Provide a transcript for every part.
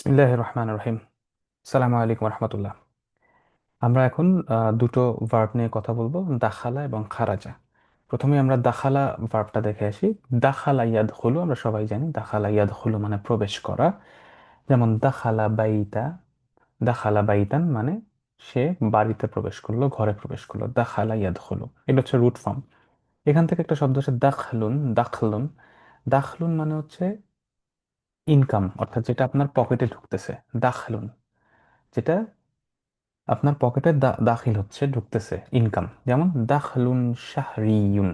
বিসমিল্লাহ রহমান রহিম সালামু আলাইকুম রহমতুল্লাহ আমরা এখন দুটো ভার্ব নিয়ে কথা বলব, দাখালা এবং খারাজা। প্রথমে আমরা দাখালা ভার্বটা দেখে আসি। দাখালা ইয়াদখুলু, আমরা সবাই জানি, দাখালা ইয়াদখুলু মানে প্রবেশ করা। যেমন, দাখালা বাইতা, দাখালা বাইতান মানে সে বাড়িতে প্রবেশ করল, ঘরে প্রবেশ করল, দাখালা ইয়াদখুলু। এটা হচ্ছে রুট ফর্ম এখান থেকে একটা শব্দ হচ্ছে দাখলুন দাখলুন। দাখলুন মানে হচ্ছে ইনকাম অর্থাৎ যেটা আপনার পকেটে ঢুকতেছে, দাখলুন। যেটা আপনার পকেটে দাখিল হচ্ছে, ঢুকতেছে ইনকাম যেমন দাখলুন শাহরিয়ুন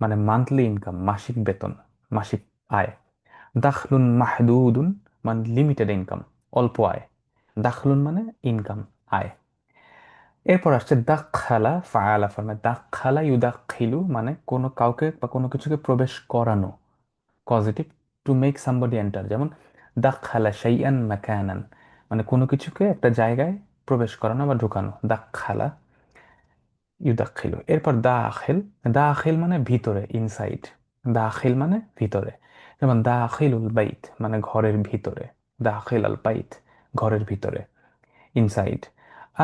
মানে মান্থলি ইনকাম মাসিক বেতন, মাসিক আয়। দাখলুন মাহদুদুন মানে লিমিটেড ইনকাম অল্প আয়। দাখলুন মানে ইনকাম আয়। এরপর আসছে দাখালা ফায়ালা ফর্মে দাখালা ইউদাখিলু মানে কোনো কাউকে বা কোনো কিছুকে প্রবেশ করানো positive to make somebody enter যেমন, দাখালা শাইআন মাকানান মানে কোনো কিছুকে একটা জায়গায় প্রবেশ করানো বা ঢুকানো। দাখালা ইউদাখিলু এরপর দাখিল দাখিল মানে ভিতরে ইনসাইড দাখিল মানে ভিতরে। যেমন, দাখিলুল বাইত মানে ঘরের ভিতরে। দাখিল আল বাইত ঘরের ভিতরে। ইনসাইড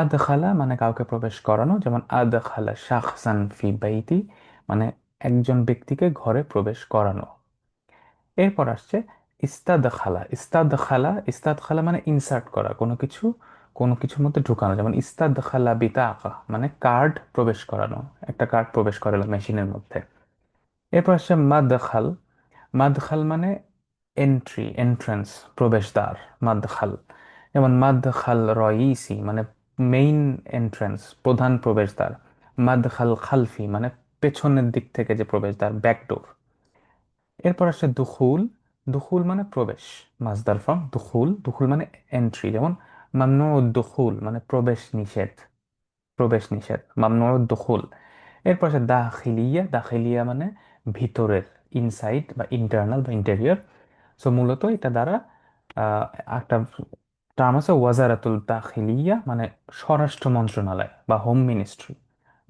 আদখালা মানে কাউকে প্রবেশ করানো। যেমন, আদখালা শাখসান ফি বাইতি মানে একজন ব্যক্তিকে ঘরে প্রবেশ করানো। এরপর আসছে ইস্তাদ খালা ইস্তাদ খালা ইস্তাদ খালা মানে ইনসার্ট করা, কোনো কিছু, কোনো কিছুর মধ্যে ঢুকানো। যেমন ইস্তাদ খালা বিতাকা মানে কার্ড প্রবেশ করানো, একটা কার্ড প্রবেশ করালো মেশিনের মধ্যে। এরপর আসছে মাদখাল। মাদখাল মানে এন্ট্রি এন্ট্রান্স প্রবেশদ্বার, মাদখাল। যেমন মাদখাল রয়িসি মানে মেইন এন্ট্রান্স প্রধান প্রবেশদ্বার। মাদখাল খালফি মানে পেছনের দিক থেকে যে প্রবেশদ্বার ব্যাকডোর এরপর আসছে দুখুল। দুখুল মানে প্রবেশ মাজদার ফর্ম, দুখুল। দুখুল মানে এন্ট্রি যেমন মামনু দুখুল মানে প্রবেশ নিষেধ প্রবেশ নিষেধ মামনু দুখুল এরপর আছে দাখিলিয়া দাখিলিয়া মানে ভিতরের ইনসাইড বা ইন্টারনাল বা ইন্টেরিয়র সো মূলত এটা দ্বারা একটা টার্ম আছে ওয়াজারাতুল দাখিলিয়া মানে স্বরাষ্ট্র মন্ত্রণালয় বা হোম মিনিস্ট্রি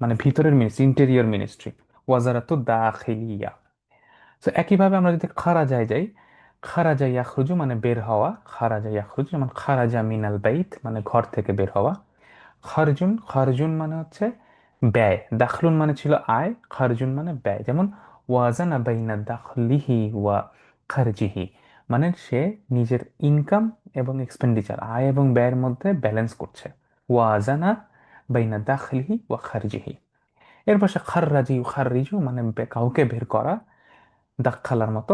মানে ভিতরের মিনিস্ট্রি ইন্টেরিয়র মিনিস্ট্রি ওয়াজারাতুল দাখিলিয়া। তো একইভাবে আমরা যদি খারাজায় যাই, খারাজা ইয়াখরুজু মানে বের হওয়া, খারাজা ইয়াখরুজু যেমন খারাজা মিনাল বাইত মানে ঘর থেকে বের হওয়া। খারজুন খারজুন মানে হচ্ছে ব্যয়, দাখলুন মানে ছিল আয়, খারজুন মানে ব্যয়। যেমন, ওয়াজানা বাইনা দাখলিহি ওয়া খারজিহি মানে সে নিজের ইনকাম এবং এক্সপেন্ডিচার আয় এবং ব্যয়ের মধ্যে ব্যালেন্স করছে। ওয়াজানা বাইনা দাখলিহি ওয়া খারজিহি। এরপর সে খাররাজি খাররিজু মানে কাউকে বের করা। দাক্ষালার মতো।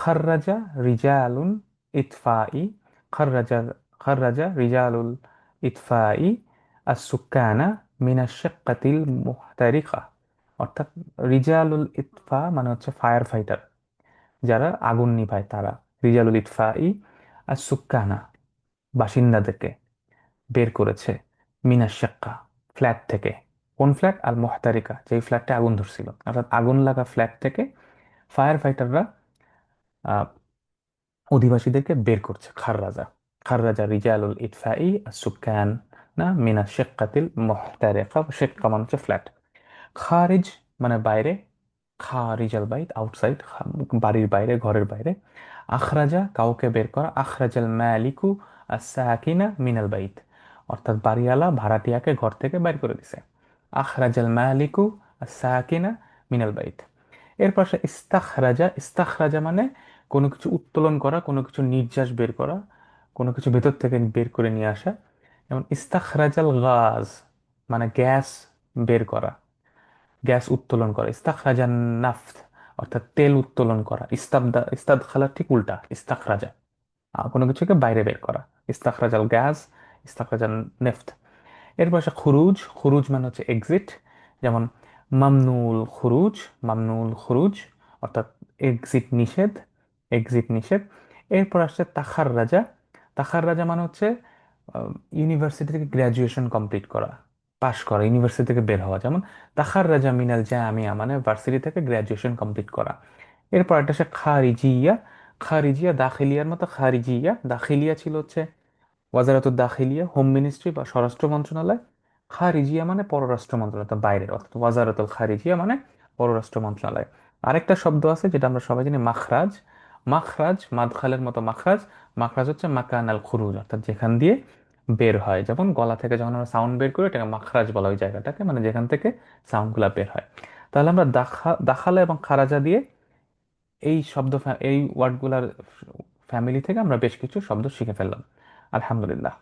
খাররাজা রিজালুন ইতফাই, খাররাজা খাররাজা রিজালুল ইতফাই আসুকানা মিনা শিক্কাতিল মুহতারিকা। অর্থাৎ রিজালুল ইতফা মানে হচ্ছে ফায়ার ফাইটার, যারা আগুন নিভায় তারা। রিজালুল ইতফাই আসুকানা বাসিন্দাদেরকে বের করেছে মিনা শিক্কা ফ্ল্যাট থেকে। কোন ফ্ল্যাট? আল মুহতারিকা যেই ফ্ল্যাটে আগুন ধরছিল। অর্থাৎ আগুন লাগা ফ্ল্যাট থেকে ফায়ার ফাইটাররা অধিবাসীদেরকে বের করছে খাররাজা খাররাজা রিজালুল ইতফাই সুকান না, মিনা শেক্কাতিল মুহতারিকা শেক্কা মানে হচ্ছে ফ্ল্যাট। খারিজ মানে বাইরে খারিজাল বাইত আউটসাইড বাড়ির বাইরে, ঘরের বাইরে। আখরাজা কাউকে বের করা আখরাজাল মালিকু আসাকিনা মিনাল বাইত। অর্থাৎ বাড়িওয়ালা ভাড়াটিয়াকে ঘর থেকে বাইর করে দিছে। আখরাজাল মালিকু আসাকিনা মিনাল বাইত। এরপর আসে ইস্তাখরাজা ইস্তাখরাজা মানে কোনো কিছু উত্তোলন করা, কোনো কিছু নির্যাস বের করা, কোনো কিছু ভেতর থেকে বের করে নিয়ে আসা। যেমন ইস্তাখরাজাল গাজ মানে গ্যাস বের করা, গ্যাস উত্তোলন করা। ইস্তাখরাজান নাফত অর্থাৎ তেল উত্তোলন করা। ইস্তাবদা ইস্তাদ খালার ঠিক উল্টা, ইস্তাখরাজা। কোনো কিছুকে বাইরে বের করা। ইস্তাখরাজাল গ্যাস, ইস্তাখরাজান নেফত। এর পাশে খুরুজ খুরুজ মানে হচ্ছে এক্সিট যেমন মামনুল খুরুজ মামনুল খুরুজ অর্থাৎ এক্সিট নিষেধ এক্সিট নিষেধ এরপর আসছে তাখার রাজা তাখার রাজা মানে হচ্ছে ইউনিভার্সিটি থেকে গ্র্যাজুয়েশন কমপ্লিট করা পাশ করা ইউনিভার্সিটি থেকে বের হওয়া। যেমন তাখার রাজা মিনাল জামিয়া মানে ভার্সিটি থেকে গ্র্যাজুয়েশন কমপ্লিট করা। এরপর একটা আসে খারিজিয়া খারিজিয়া দাখিলিয়ার মতো খারিজিয়া দাখিলিয়া ছিল হচ্ছে ওয়াজারাতুদ দাখিলিয়া হোম মিনিস্ট্রি বা স্বরাষ্ট্র মন্ত্রণালয় খারিজিয়া মানে পররাষ্ট্র মন্ত্রণালয় বাইরের অর্থাৎ ওয়াজারাতুল খারিজিয়া মানে পররাষ্ট্র মন্ত্রণালয়। আরেকটা শব্দ আছে যেটা আমরা সবাই জানি, মাখরাজ। মাখরাজ, মাদখালের মতো মাখরাজ। মাখরাজ হচ্ছে মাকান আল খুরুজ, অর্থাৎ যেখান দিয়ে বের হয়। যেমন গলা থেকে যখন আমরা সাউন্ড বের করি, এটাকে মাখরাজ বলা ওই জায়গাটাকে মানে যেখান থেকে সাউন্ডগুলো বের হয়। তাহলে আমরা দাখা, দাখালা এবং খারাজা দিয়ে এই শব্দ এই ওয়ার্ডগুলার ফ্যামিলি থেকে আমরা বেশ কিছু শব্দ শিখে ফেললাম। আলহামদুলিল্লাহ।